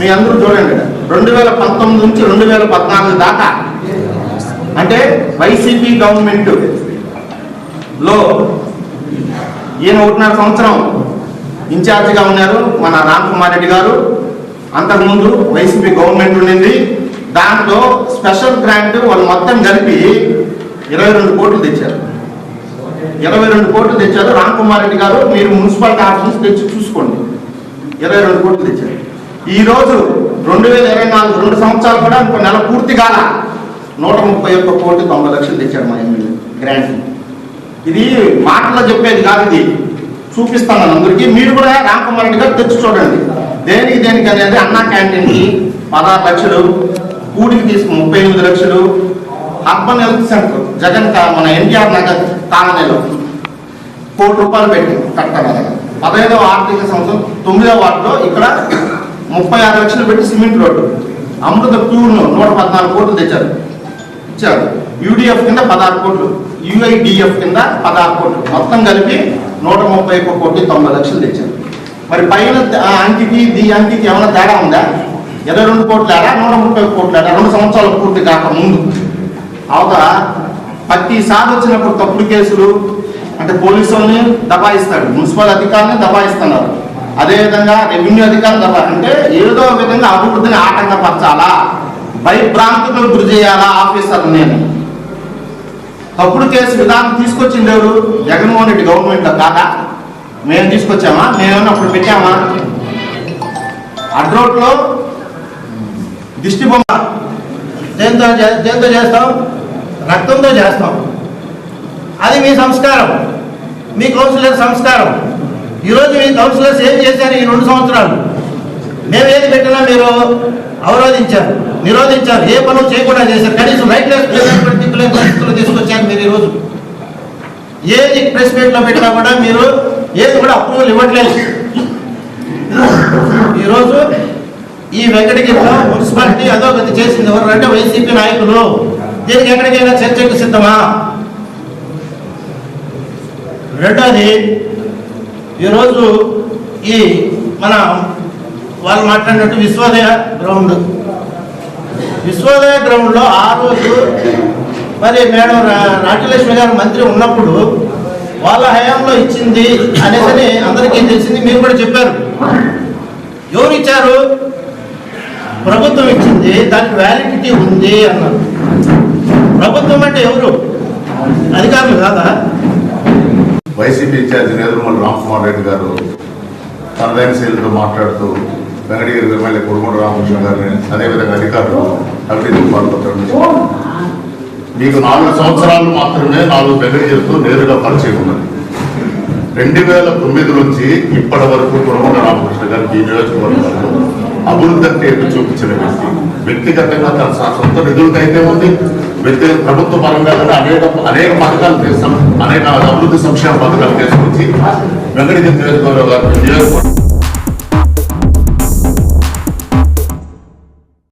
మీ అందరూ చూడండి. రెండు వేల పంతొమ్మిది నుంచి రెండు వేల పద్నాలుగు దాకా అంటే వైసీపీ గవర్నమెంట్లో ఈయన ఒకటిన్నర సంవత్సరం ఇన్ఛార్జిగా ఉన్నారు మన రామ్ కుమార్ రెడ్డి గారు. అంతకుముందు వైసీపీ గవర్నమెంట్ ఉండింది. దాంట్లో స్పెషల్ గ్రాంట్ వాళ్ళు మొత్తం కలిపి ఇరవై రెండు కోట్లు తెచ్చారు. ఇరవై రెండు కోట్లు తెచ్చారు. రామ్ కుమార్ రెడ్డి గారు మీరు మున్సిపాలిటీ ఆఫీస్ తెచ్చి చూసుకోండి. ఇరవై రెండు కోట్లు తెచ్చారు. ఈరోజు రెండు వేల ఇరవై నాలుగు రెండు సంవత్సరాలు కూడా ఇంకో నెల పూర్తి కాల నూట ముప్పై ఒక్క కోటి తొంభై లక్షలు తెచ్చాడు మా ఎమ్మెల్యే గ్రాంట్. ఇది మాటలో చెప్పేది కాదు ఇది. చూపిస్తాను అందరికీ. మీరు కూడా రామకుమార్ రెడ్డి గారు తెచ్చి చూడండి. దేనికి దేనికి అనేది అన్నా క్యాంటీన్కి పదహారు లక్షలు కూడికి తీసుకు ముప్పై ఎనిమిది లక్షలు. అర్బన్ హెల్త్ సెంటర్ జగన్ మన ఎన్టీఆర్ నగర్ కాలనీలో కోటి రూపాయలు పెట్టి కట్టాలి పదహైదవ ఆర్థిక సంవత్సరం తొమ్మిదవ వార్డులో ఇక్కడ ముప్పై ఆరు లక్షలు పెట్టి సిమెంట్ రోడ్డు. అమృత ప్యూర్ను నూట పద్నాలుగు కోట్లు తెచ్చారు. ఇచ్చారు. యూడిఎఫ్ కింద పదహారు కోట్లు యుఐడిఎఫ్ కింద పదహారు కోట్లు. మొత్తం కలిపి నూట ముప్పై ఒక్క కోటి తొంభై లక్షలు తెచ్చారు. మరి పైన ఆ అంకికి దీ అంకికి ఏమైనా తేడా ఉందా? ఇరవై రెండు కోట్లు నూట ముప్పై ఒక్క కోట్లు రెండు సంవత్సరాలు పూర్తి కాక ముందు. అవతల ప్రతిసారి వచ్చినప్పుడు తప్పుడు కేసులు అంటే పోలీసుల్ని దబాయిస్తాడు. మున్సిపల్ అధికారులని దబాయిస్తున్నారు. అదేవిధంగా రెవెన్యూ అధికారులు దబా అంటే ఏదో విధంగా అభివృద్ధిని ఆటంకపరచాలా? భయభ్రాంతులకు గురి చేయాలా ఆఫీసర్ నేను? తప్పుడు కేసు విధానం తీసుకొచ్చింది ఎవరు? జగన్మోహన్ రెడ్డి గవర్నమెంట్ కాదా? మేము తీసుకొచ్చామా? మేమేమన్నా అప్పుడు పెట్టామా? అడ్రోట్లో దిష్టి బొమ్మ దేంతో దేంతో చేస్తాం? రక్తంతో చేస్తాం. అది మీ సంస్కారం. మీ కౌన్సిలర్ సంస్కారం. ఈరోజు మీ కౌన్సిలర్స్ ఏం చేశారు ఈ రెండు సంవత్సరాలు? మేము ఏది పెట్టినా మీరు అవరోధించారు నిరోధించారు ఏ పనులు చేయకుండా చేశారు. కనీసం రైట్ దిక్కులే పరిస్థితులు తీసుకొచ్చారు మీరు ఈరోజు ఏది ప్రెస్ మీట్లో పెట్టినా కూడా మీరు ఏది కూడా అప్రూవల్ ఇవ్వట్లేదు. ఈరోజు ఈ వెంకటగిరిలో మున్సిపాలిటీ అధోగతి చేసింది ఎవరు అంటే వైసీపీ నాయకులు. దీనికి ఎక్కడికైనా చర్చకు సిద్ధమా? రెండోది ఈరోజు ఈ మన వాళ్ళు మాట్లాడినట్టు విశ్వోదయ గ్రౌండ్. విశ్వోదయ గ్రౌండ్లో ఆ రోజు మరి మేడం రా- రాజ్యలక్ష్మి గారు మంత్రి ఉన్నప్పుడు వాళ్ళ హయాంలో ఇచ్చింది అనేసి అందరికీ తెలిసింది మీరు కూడా చెప్పారు. ఎవరు ఇచ్చారు? ప్రభుత్వం ఇచ్చింది దానికి వ్యాలిడిటీ ఉంది అన్నారు. ప్రభుత్వం అంటే ఎవరు? అధికారులు కాదా? వైసీపీ ఇన్ఛార్జి నేదురుమల రామ్కుమార్ రెడ్డి గారు తనదైన శైలితో మాట్లాడుతూ వెంకటగిరి ఎమ్మెల్యే కొడుమూడు రామకృష్ణ గారిని అదేవిధంగా అధికారులు అభివృద్ధి పాల్పడతారు మీకు నాలుగు సంవత్సరాలు మాత్రమే నాలుగు వెంకటగిరితో నేరుగా పరిచయం ఉన్నది. రెండు వేల తొమ్మిది నుంచి ఇప్పటి వరకు కొడుమూడు రామకృష్ణ గారికి ఈ నియోజకవర్గంలో అభివృద్ధి అంటే చూపించిన వ్యక్తి? వ్యక్తిగతంగా తన సొంత నిధులకైతే ఉంది వ్యక్తి ప్రభుత్వ పరంగా కూడా అనేక అనేక పథకాలు చేస్తాం. అనేక అభివృద్ధి సంక్షేమ పథకాలు తీసుకొచ్చి వెంకటగిరి నియోజకవర్గ నియోజకవర్గం